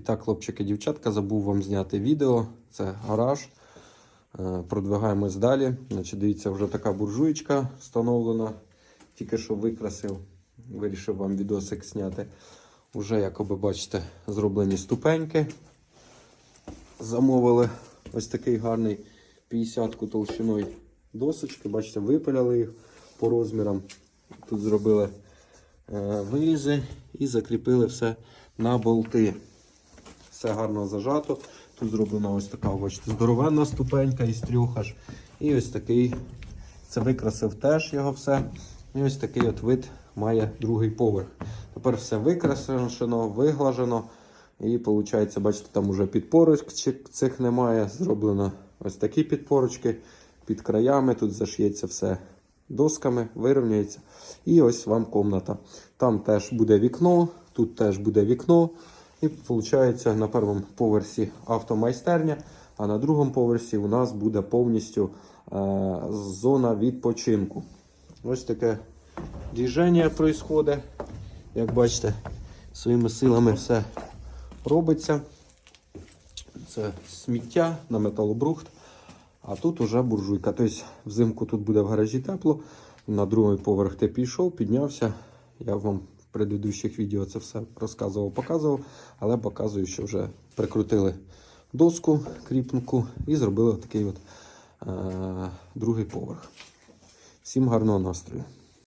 І так, хлопчики, дівчатка, забув вам зняти відео. Це гараж. Е, Продвигаємось далі. Значить, дивіться, вже така буржуєчка встановлена. Тільки що викрасив. Вирішив вам відосик зняти. Уже, як ви бачите, зроблені ступеньки. Замовили ось такий гарний 50-ку толщиною досочки. Бачите, випиляли їх по розмірам. Тут зробили е, вирізи і закріпили все на болти. Все гарно зажато. Тут зроблена ось така бачите, здоровенна ступенька із трьох аж. І ось такий, це викрасив теж його все. І ось такий от вид має другий поверх. Тепер все викрашено, виглажено. І виходить, бачите, там уже підпорочок цих немає. Зроблено ось такі підпорочки під краями. Тут зашиється все досками, вирівнюється. І ось вам комната. Там теж буде вікно, тут теж буде вікно. І виходить, на першому поверсі автомайстерня, а на другому поверсі у нас буде повністю е, зона відпочинку. Ось таке движення відбувається. Як бачите, своїми силами все робиться. Це сміття на металобрухт. А тут уже буржуйка. Тобто взимку тут буде в гаражі тепло. На другий поверх ти пішов, піднявся. Я вам предыдущих відео це все розказував, показував, але показую, що вже прикрутили доску, кріпнку і зробили такий от е- другий поверх. Всім гарного настрою!